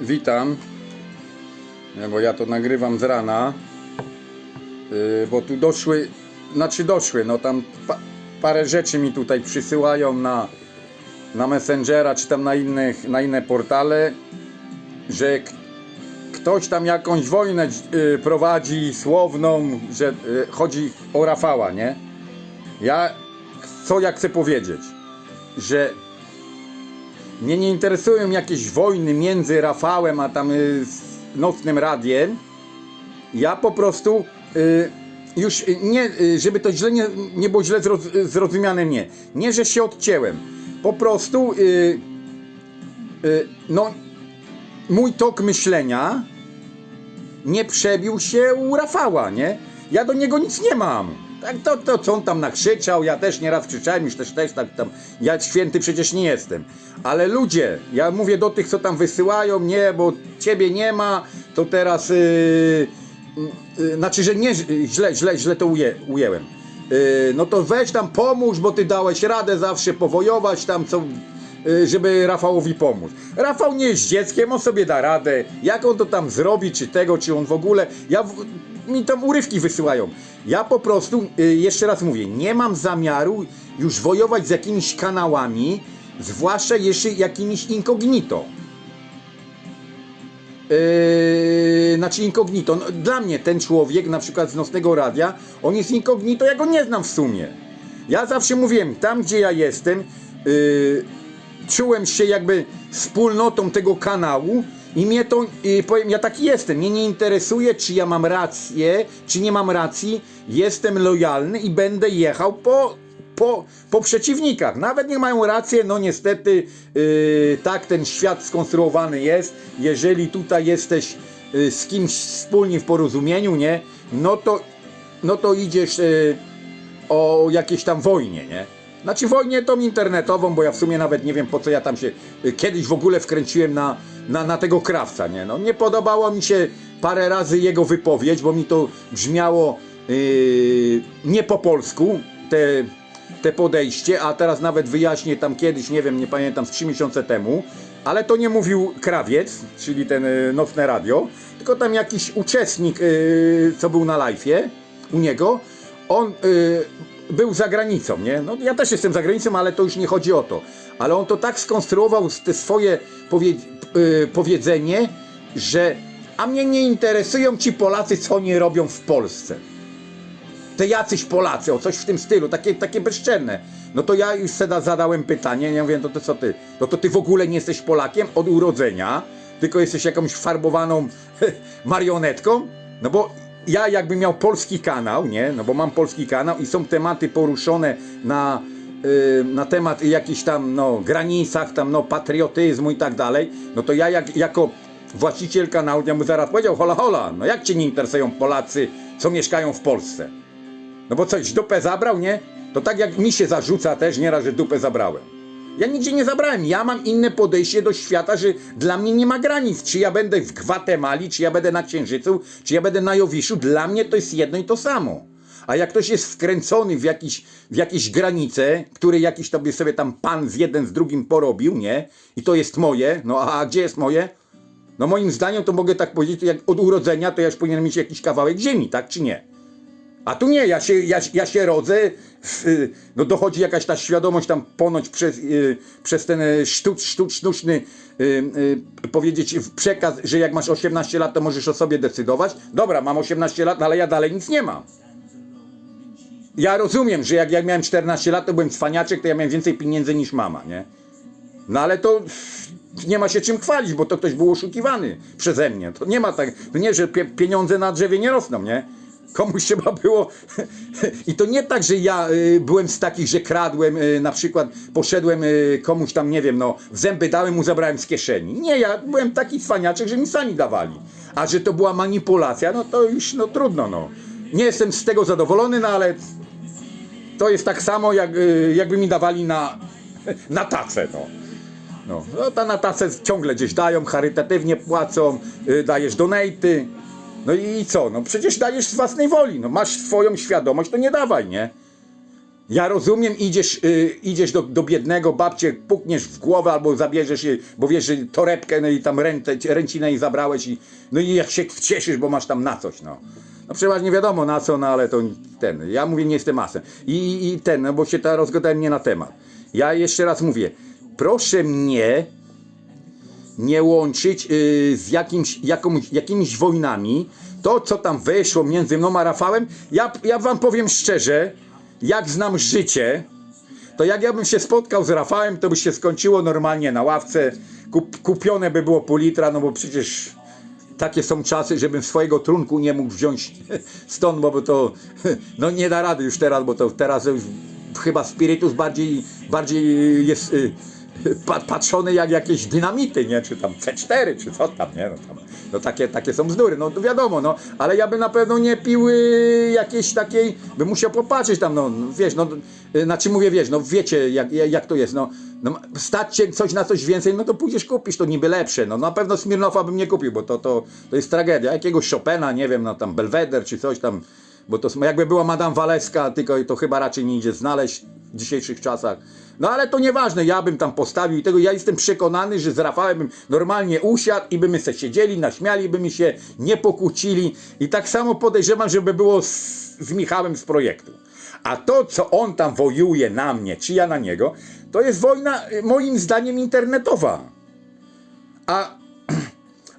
Witam, bo ja to nagrywam z rana, Yy, bo tu doszły, znaczy doszły, no tam pa, parę rzeczy mi tutaj przysyłają na, na Messengera czy tam na, innych, na inne portale, że ktoś tam jakąś wojnę yy, prowadzi słowną, że yy, chodzi o Rafała, nie? Ja co ja chcę powiedzieć, że mnie nie interesują jakieś wojny między Rafałem a tam y, nocnym radiem. Ja po prostu y, już y, nie, y, żeby to źle nie, nie było źle zroz, y, zrozumiane mnie. Nie, że się odcięłem. Po prostu y, y, no mój tok myślenia nie przebił się u Rafała, nie? Ja do niego nic nie mam. Tak, to, to co on tam nakrzyczał, ja też nieraz krzyczałem, już też, też tak tam, ja święty przecież nie jestem. Ale ludzie, ja mówię do tych, co tam wysyłają, nie, bo ciebie nie ma, to teraz, yy, yy, znaczy, że nie, źle, źle, źle to uje, ujęłem. Yy, no to weź tam pomóż, bo ty dałeś radę zawsze powojować tam, co, y, żeby Rafałowi pomóc. Rafał nie jest dzieckiem, on sobie da radę. Jak on to tam zrobi, czy tego, czy on w ogóle. Ja w, mi tam urywki wysyłają. Ja po prostu, y, jeszcze raz mówię, nie mam zamiaru już wojować z jakimiś kanałami, zwłaszcza jeszcze jakimiś incognito. Yy, znaczy incognito. No, dla mnie ten człowiek, na przykład z Nocnego Radia, on jest incognito, ja go nie znam w sumie. Ja zawsze mówiłem, tam gdzie ja jestem, yy, czułem się jakby wspólnotą tego kanału i mnie to, yy, powiem, ja taki jestem, mnie nie interesuje, czy ja mam rację, czy nie mam racji, jestem lojalny i będę jechał po, po, po przeciwnikach. Nawet nie mają rację, no niestety yy, tak ten świat skonstruowany jest, jeżeli tutaj jesteś yy, z kimś wspólnie w porozumieniu, nie, no to, no to idziesz yy, o jakiejś tam wojnie, nie? Znaczy wojnie tą internetową, bo ja w sumie nawet nie wiem po co ja tam się y, kiedyś w ogóle wkręciłem na, na, na tego krawca, nie? No nie podobało mi się parę razy jego wypowiedź, bo mi to brzmiało yy, nie po polsku, te, te podejście, a teraz nawet wyjaśnię tam kiedyś, nie wiem, nie pamiętam, z trzy miesiące temu, ale to nie mówił krawiec, czyli ten y, nocne radio, tylko tam jakiś uczestnik, y, co był na live'ie u niego, on y, był za granicą, nie? No ja też jestem za granicą, ale to już nie chodzi o to. Ale on to tak skonstruował te swoje powie, y, powiedzenie, że a mnie nie interesują ci Polacy, co oni robią w Polsce. Te jacyś Polacy, o coś w tym stylu, takie, takie bezczenne. No to ja już sobie zadałem pytanie, nie mówię, to, to co ty? No to ty w ogóle nie jesteś Polakiem od urodzenia, tylko jesteś jakąś farbowaną marionetką? No bo ja jakbym miał polski kanał, nie? No bo mam polski kanał i są tematy poruszone na, y, na temat jakichś tam, no, granicach, tam, no, patriotyzmu i tak dalej, no to ja jak, jako właściciel kanału, ja bym zaraz powiedział, hola, hola, no jak cię nie interesują Polacy, co mieszkają w Polsce? No bo coś, dupę zabrał, nie? To tak jak mi się zarzuca też nieraz, że dupę zabrałem. Ja nigdzie nie zabrałem. Ja mam inne podejście do świata, że dla mnie nie ma granic. Czy ja będę w Gwatemali, czy ja będę na Księżycu, czy ja będę na Jowiszu. Dla mnie to jest jedno i to samo. A jak ktoś jest wkręcony w, jakiś, w jakieś granice, które jakiś tobie sobie tam pan z jeden z drugim porobił, nie? I to jest moje. No a gdzie jest moje? No moim zdaniem to mogę tak powiedzieć, jak od urodzenia to ja już powinien mieć jakiś kawałek ziemi, tak czy nie? A tu nie, ja się, ja, ja się rodzę, w, y, no dochodzi jakaś ta świadomość tam ponoć przez, y, przez ten y, sztuc, sztuc, sztuczny powiedzieć przekaz, że jak masz 18 lat, to możesz o sobie decydować. Dobra, mam 18 lat, ale ja dalej nic nie mam. Ja rozumiem, że jak ja miałem 14 lat, to byłem cwaniaczek, to ja miałem więcej pieniędzy niż mama, nie? No ale to nie ma się czym chwalić, bo to ktoś był oszukiwany przeze mnie. To nie ma tak, nie, że pie, pieniądze na drzewie nie rosną, nie? Komuś trzeba było. I to nie tak, że ja y, byłem z takich, że kradłem, y, na przykład poszedłem y, komuś tam, nie wiem, no, w zęby dałem, mu zabrałem z kieszeni. Nie, ja byłem taki cwaniaczek, że mi sami dawali. A że to była manipulacja, no to już no trudno, no. Nie jestem z tego zadowolony, no ale to jest tak samo, jak, jakby mi dawali na, na tacę, no. No, no ta na tacę ciągle gdzieś dają, charytatywnie płacą, dajesz donaty. No i co? No przecież dajesz z własnej woli. No masz swoją świadomość, to nie dawaj, nie? Ja rozumiem, idziesz, y, idziesz do, do biednego, babcie pukniesz w głowę albo zabierzesz jej, bo wiesz, że torebkę, no i tam ręce, ręcinę jej zabrałeś i no i jak się cieszysz, bo masz tam na coś, no. No przeważnie wiadomo na co, no ale to ten, ja mówię nie jestem asem. I, i ten, no bo się ta rozgadałem nie na temat. Ja jeszcze raz mówię, proszę mnie nie łączyć y, z jakimś, jakąś, jakimiś wojnami. To, co tam wyszło między mną a Rafałem, ja, ja wam powiem szczerze, jak znam życie, to jak ja bym się spotkał z Rafałem, to by się skończyło normalnie na ławce, kup, kupione by było pół litra, no bo przecież takie są czasy, żebym swojego trunku nie mógł wziąć stąd, bo to no nie da rady już teraz, bo to teraz już chyba spirytus bardziej, bardziej jest y, pa- patrzony jak jakieś dynamity, nie? Czy tam C4, czy co tam, nie? No, tam, no takie, takie są bzdury, no wiadomo, no, ale ja bym na pewno nie pił y, jakiejś takiej, bym musiał popatrzeć tam, no, no wiesz, no, y, znaczy mówię, wiesz, no wiecie jak, jak to jest, no, no stać cię coś na coś więcej, no to pójdziesz kupisz to niby lepsze, no na pewno Smirnofa bym nie kupił, bo to, to, to jest tragedia, jakiegoś Chopina, nie wiem, no tam Belweder czy coś tam, bo to jakby była Madame Waleska, tylko to chyba raczej nie idzie znaleźć w dzisiejszych czasach. No ale to nieważne, ja bym tam postawił i tego, ja jestem przekonany, że z Rafałem bym normalnie usiadł i by my se siedzieli, naśmiali, by mi się nie pokłócili i tak samo podejrzewam, żeby było z, z Michałem z projektu. A to, co on tam wojuje na mnie, czy ja na niego, to jest wojna moim zdaniem internetowa. A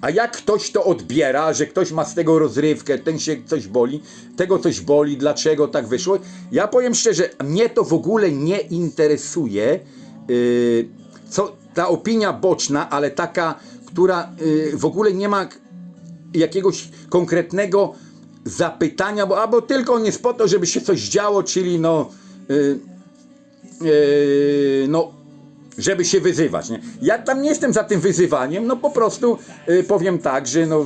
a jak ktoś to odbiera, że ktoś ma z tego rozrywkę, ten się coś boli, tego coś boli, dlaczego tak wyszło? Ja powiem szczerze, mnie to w ogóle nie interesuje, yy, co ta opinia boczna, ale taka, która yy, w ogóle nie ma jakiegoś konkretnego zapytania, bo albo tylko on jest po to, żeby się coś działo, czyli no. Yy, yy, no żeby się wyzywać. Nie? Ja tam nie jestem za tym wyzywaniem, no po prostu y, powiem tak, że no,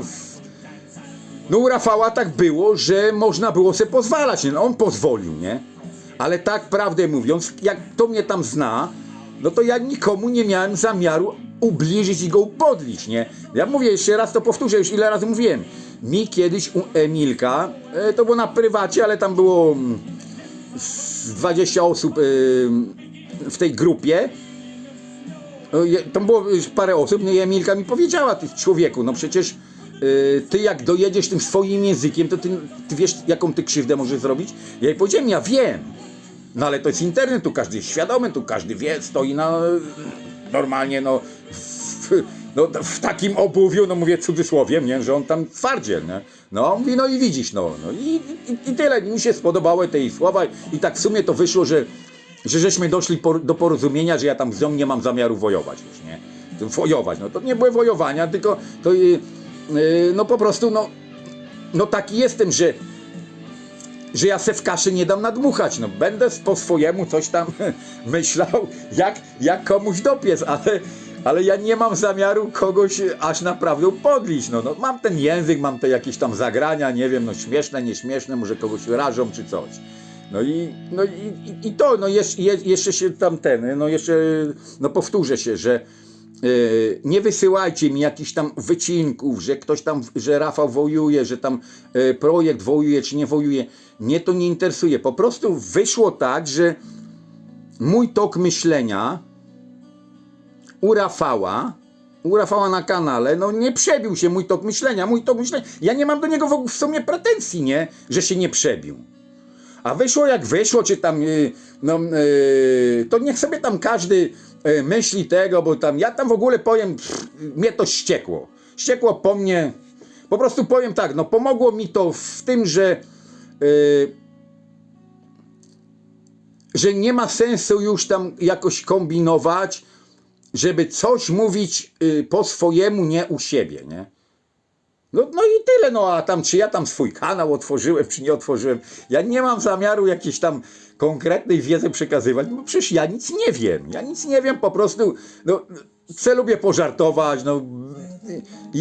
no u Rafała tak było, że można było sobie pozwalać, nie? No, on pozwolił, nie? Ale tak prawdę mówiąc, jak to mnie tam zna, no to ja nikomu nie miałem zamiaru ubliżyć i go upodlić, nie? Ja mówię jeszcze raz, to powtórzę, już ile razy mówiłem. Mi kiedyś u Emilka, e, to było na prywacie, ale tam było mm, z 20 osób e, w tej grupie, Tam było parę osób, no i Emilka mi powiedziała, ty człowieku, no przecież y, ty jak dojedziesz tym swoim językiem, to ty, ty wiesz, jaką ty krzywdę możesz zrobić? Ja jej powiedziałem, ja wiem. No ale to jest internet, tu każdy jest świadomy, tu każdy wie, stoi na normalnie, no w, no, w takim obuwiu, no mówię cudzysłowiem, nie, że on tam twardziel, nie? No, mówi, no i widzisz, no, no i, i, i tyle, mi się spodobały te jej słowa i tak w sumie to wyszło, że że żeśmy doszli por, do porozumienia, że ja tam z nią nie mam zamiaru wojować już, nie? Wojować, no to nie były wojowania, tylko to, yy, yy, no po prostu, no, no taki jestem, że, że ja se w kaszy nie dam nadmuchać, no będę po swojemu coś tam myślał, jak, jak komuś dopiec, ale, ale ja nie mam zamiaru kogoś aż naprawdę podlić, no, no mam ten język, mam te jakieś tam zagrania, nie wiem, no śmieszne, nieśmieszne, może kogoś rażą czy coś. No i, no i, i- to, no jeszcze, jeszcze się tam ten, no jeszcze, no powtórzę się, że yy, nie wysyłajcie mi jakichś tam wycinków, że ktoś tam, że Rafał wojuje, że tam yy, projekt wojuje, czy nie wojuje. Mnie to nie interesuje. Po prostu wyszło tak, że mój tok myślenia u Rafała, u Rafała na kanale, no nie przebił się mój tok myślenia, mój tok myślenia. Ja nie mam do niego w ogóle w sumie pretensji, nie, że się nie przebił. A wyszło jak wyszło, czy tam, y, no, y, to niech sobie tam każdy y, myśli tego, bo tam, ja tam w ogóle powiem, pff, mnie to ściekło. Ściekło po mnie, po prostu powiem tak, no pomogło mi to w tym, że że nie ma sensu już tam jakoś kombinować, żeby coś mówić po swojemu, nie u siebie, nie? No, no i tyle, no a tam czy ja tam swój kanał otworzyłem, czy nie otworzyłem, ja nie mam zamiaru jakiejś tam konkretnej wiedzy przekazywać, bo przecież ja nic nie wiem, ja nic nie wiem, po prostu, no, chcę lubię pożartować, no,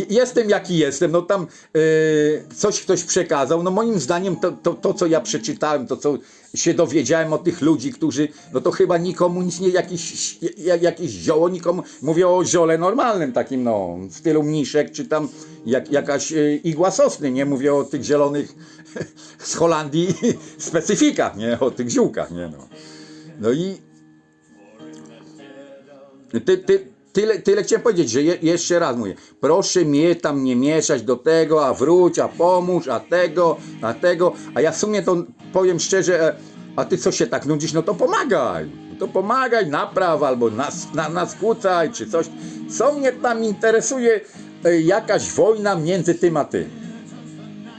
jestem jaki jestem, no tam y, coś ktoś przekazał, no moim zdaniem to, to, to, co ja przeczytałem, to, co się dowiedziałem od tych ludzi, którzy, no to chyba nikomu nic nie, jakiś, ja- jakieś zioło, nikomu, mówię o ziole normalnym takim, no, w stylu mniszek, czy tam jak, jakaś y, igła sosny, nie? Mówię o tych zielonych z Holandii specyfikach, nie, o tych ziółkach, nie, no. No i ty, ty, tyle, tyle chciałem powiedzieć, że je, jeszcze raz mówię, proszę mnie tam nie mieszać do tego, a wróć, a pomóż, a tego, a tego, a ja w sumie to powiem szczerze, e, a ty co się tak nudzisz, no to pomagaj, to pomagaj, napraw albo nas, na, naskłócaj, czy coś. Co mnie tam interesuje, e, jakaś wojna między tym a tym.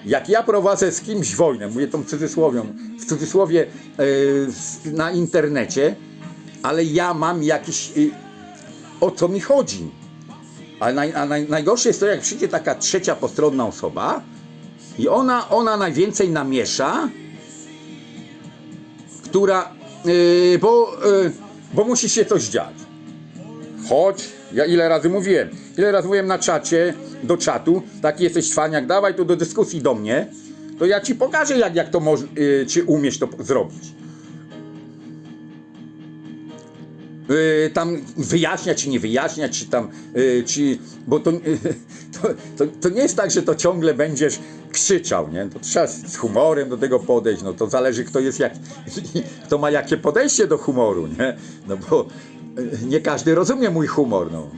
Jak ja prowadzę z kimś wojnę, mówię tą cudzysłowią, w cudzysłowie s- na internecie, ale ja mam jakiś. y, o co mi chodzi? A, naj, a naj, najgorsze jest to, jak przyjdzie taka trzecia postronna osoba i ona, ona najwięcej namiesza, która. y, bo, y, bo musi się coś dziać. Chodź, ja ile razy mówiłem, ile razy mówiłem na czacie, do czatu, taki jesteś cwaniak, dawaj tu do dyskusji do mnie, to ja ci pokażę jak, jak to może, y, czy umiesz to zrobić. Y, tam wyjaśniać czy nie wyjaśniać, czy tam, y, czy, bo to, to, to, to nie jest tak, że to ciągle będziesz krzyczał, nie? To trzeba z humorem do tego podejść, no to zależy kto jest jak, kto ma jakie podejście do humoru, nie? No bo y, nie każdy rozumie mój humor, no.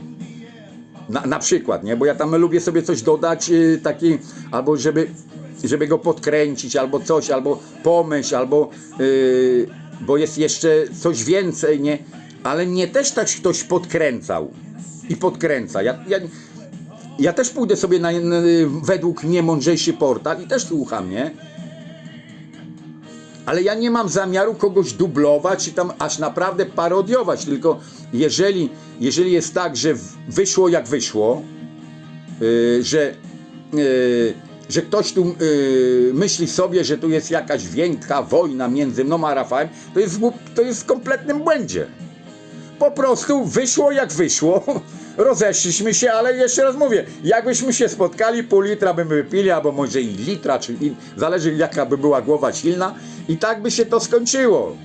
Na, na przykład, nie? Bo ja tam lubię sobie coś dodać, y, taki, albo żeby, żeby go podkręcić, albo coś, albo pomyśl, albo, y, bo jest jeszcze coś więcej, nie? Ale mnie też tak ktoś podkręcał i podkręca. Ja, ja, ja też pójdę sobie na, na, według mnie mądrzejszy portal i też słucham, nie? Ale ja nie mam zamiaru kogoś dublować i tam aż naprawdę parodiować, tylko jeżeli, jeżeli jest tak, że wyszło jak wyszło, yy, że, yy, że ktoś tu yy, myśli sobie, że tu jest jakaś wielka wojna między mną a Rafałem, to jest, to jest w kompletnym błędzie. Po prostu wyszło jak wyszło. Rozeszliśmy się, ale jeszcze raz mówię, jakbyśmy się spotkali, pół litra bym wypili, albo może i litra, czy i, zależy jaka by była głowa silna, i tak by się to skończyło.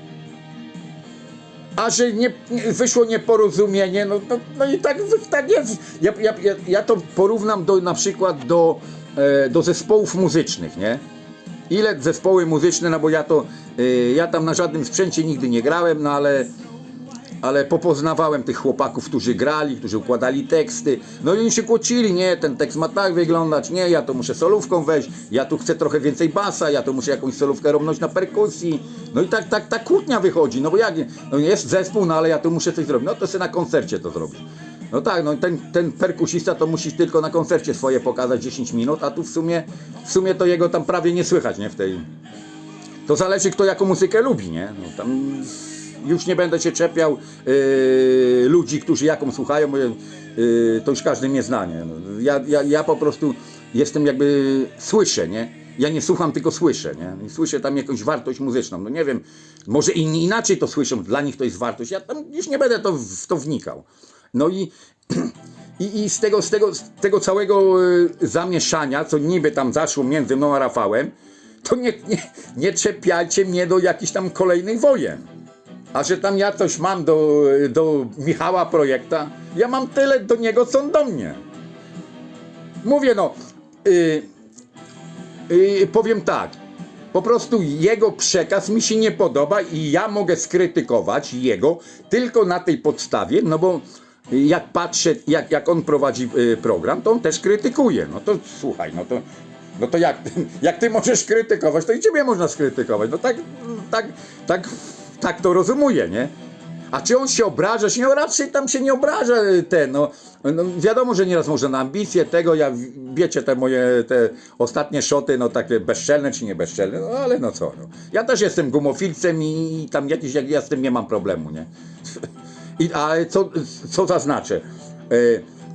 A że nie, wyszło nieporozumienie, no, no, no i tak, tak jest. Ja, ja, ja to porównam do, na przykład do, e, do zespołów muzycznych, nie? Ile zespoły muzyczne, no bo ja to, e, ja tam na żadnym sprzęcie nigdy nie grałem, no ale ale popoznawałem tych chłopaków, którzy grali, którzy układali teksty. No i oni się kłócili, nie, ten tekst ma tak wyglądać, nie, ja to muszę solówką wejść, ja tu chcę trochę więcej basa, ja tu muszę jakąś solówkę robnąć na perkusji. No i tak, tak, ta kłótnia wychodzi, no bo jak, no jest zespół, no ale ja tu muszę coś zrobić, no to sobie na koncercie to zrobisz. No tak, no ten, ten perkusista to musi tylko na koncercie swoje pokazać 10 minut, a tu w sumie, w sumie to jego tam prawie nie słychać, nie, w tej... To zależy kto jaką muzykę lubi, nie? No, tam już nie będę się czepiał yy, ludzi, którzy jaką słuchają, bo yy, to już każdy mnie zna, nie? No, ja, ja, ja po prostu jestem jakby, słyszę, nie? Ja nie słucham, tylko słyszę, nie? Słyszę tam jakąś wartość muzyczną. No nie wiem, może inni inaczej to słyszą, dla nich to jest wartość. Ja tam już nie będę to, w to wnikał. No i i, I z, tego, z, tego, z tego całego y, zamieszania, co niby tam zaszło między mną a Rafałem, to nie, nie, nie czepiajcie mnie do jakichś tam kolejnych wojen. A że tam ja coś mam do, do Michała Projekta, ja mam tyle do niego, co on do mnie. Mówię no, y, y, powiem tak, po prostu jego przekaz mi się nie podoba i ja mogę skrytykować jego tylko na tej podstawie, no bo jak patrzę, jak, jak on prowadzi y, program, to on też krytykuje. No to słuchaj, no to, no to jak, jak ty możesz krytykować, to i ciebie można skrytykować. No tak, tak, tak, tak to rozumuję, nie? A czy on się obraża? Czy nie, raczej tam się nie obraża y, ten, no, no wiadomo, że nieraz może na ambicje tego, ja wiecie te moje te ostatnie szoty, no takie bezczelne czy nie bezczelne, no ale no co, no. Ja też jestem gumofilcem i, i tam jakiś, jak ja z tym nie mam problemu, nie? I, a co, co zaznaczę? E,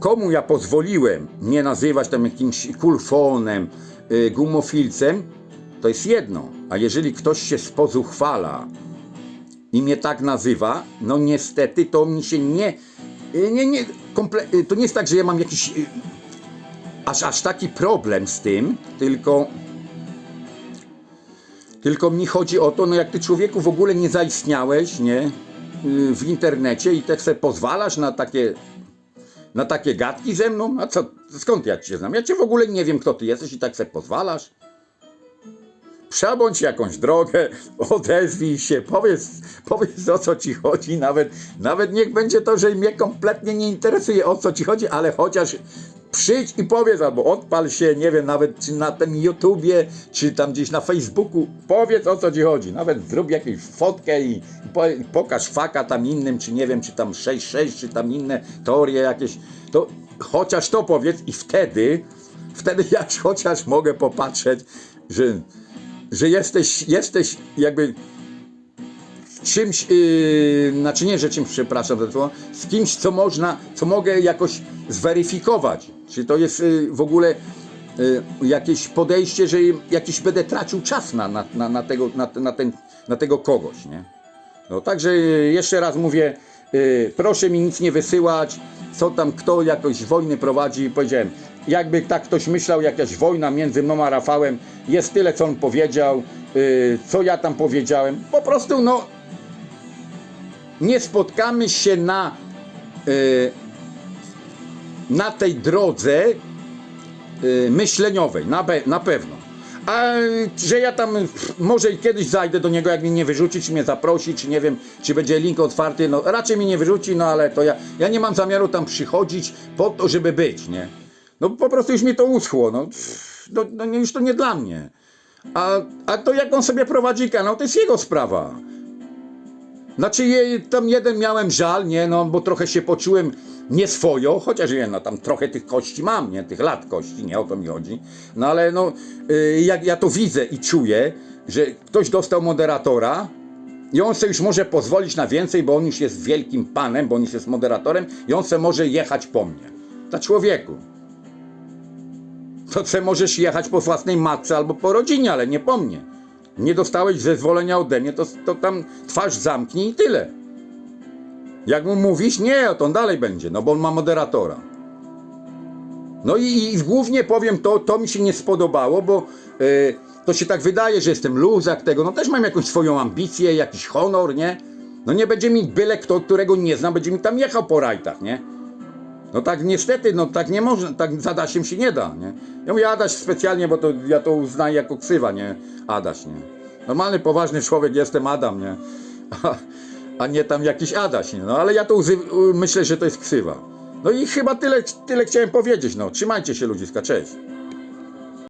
komu ja pozwoliłem nie nazywać tam jakimś kulfonem, e, gumofilcem, to jest jedno. A jeżeli ktoś się spozuchwala i mnie tak nazywa, no niestety to mi się nie. e, nie, nie komple- e, to nie jest tak, że ja mam jakiś. e, Aż, aż taki problem z tym, tylko. Tylko mi chodzi o to, no jak ty człowieku w ogóle nie zaistniałeś, nie? y, W internecie i tak sobie pozwalasz na takie. Na takie gadki ze mną? A co, skąd ja cię znam? Ja cię w ogóle nie wiem, kto ty jesteś i tak sobie pozwalasz. Przebądź jakąś drogę, odezwij się, powiedz, powiedz o co ci chodzi, nawet, nawet niech będzie to, że mnie kompletnie nie interesuje o co ci chodzi, ale chociaż przyjdź i powiedz, albo odpal się, nie wiem, nawet czy na tym YouTubie, czy tam gdzieś na Facebooku, powiedz o co ci chodzi, nawet zrób jakąś fotkę i, i i pokaż faka tam innym, czy nie wiem, czy tam 6-6, czy tam inne teorie jakieś, to chociaż to powiedz i wtedy, wtedy ja chociaż mogę popatrzeć, że, że jesteś, jesteś jakby czymś, yy, znaczy nie, że czymś, przepraszam za to, z kimś, co można, co mogę jakoś zweryfikować. Czy to jest yy, w ogóle yy, jakieś podejście, że jakiś będę tracił czas na, na, na, na, tego, na, na, ten, na tego kogoś, nie? No także jeszcze raz mówię, yy, proszę mi nic nie wysyłać, co tam kto jakoś wojny prowadzi, powiedziałem, jakby tak ktoś myślał, jakaś wojna między mną a Rafałem, jest tyle, co on powiedział, yy, co ja tam powiedziałem, po prostu no nie spotkamy się na, y, na tej drodze y, myśleniowej, na, na pewno. A że ja tam może i kiedyś zajdę do niego, jak mnie nie wyrzuci, czy mnie zaprosi, czy nie wiem, czy będzie link otwarty, no raczej mnie nie wyrzuci, no ale to ja, ja nie mam zamiaru tam przychodzić po to, żeby być, nie? No po prostu już mi to uschło, no, no, no już to nie dla mnie. A, a to jak on sobie prowadzi kanał, to jest jego sprawa. Znaczy, je, tam jeden miałem żal, nie, no, bo trochę się poczułem nieswojo, chociaż nie, no, tam trochę tych kości mam, nie, tych lat kości, nie o to mi chodzi. No, ale no, y, jak ja to widzę i czuję, że ktoś dostał moderatora i on sobie już może pozwolić na więcej, bo on już jest wielkim panem, bo on już jest moderatorem i on sobie może jechać po mnie. Dla człowieku. To se możesz jechać po własnej matce albo po rodzinie, ale nie po mnie. Nie dostałeś zezwolenia ode mnie, to, to tam twarz zamknij i tyle. Jak mu mówisz, nie, to on dalej będzie, no bo on ma moderatora. No i, i głównie powiem to, to mi się nie spodobało, bo y, to się tak wydaje, że jestem luzak tego, no też mam jakąś swoją ambicję, jakiś honor, nie? No nie będzie mi byle kto, którego nie znam, będzie mi tam jechał po rajtach, nie? No tak niestety, no tak nie można, tak z Adasiem się nie da, nie? Ja mówię Adaś specjalnie, bo to ja to uznaję jako ksywa, nie? Adaś, nie? Normalny, poważny człowiek jestem Adam, nie? A, a nie tam jakiś Adaś, nie? No ale ja to myślę, że to jest ksywa. No i chyba tyle, tyle chciałem powiedzieć, no. Trzymajcie się ludziska, cześć.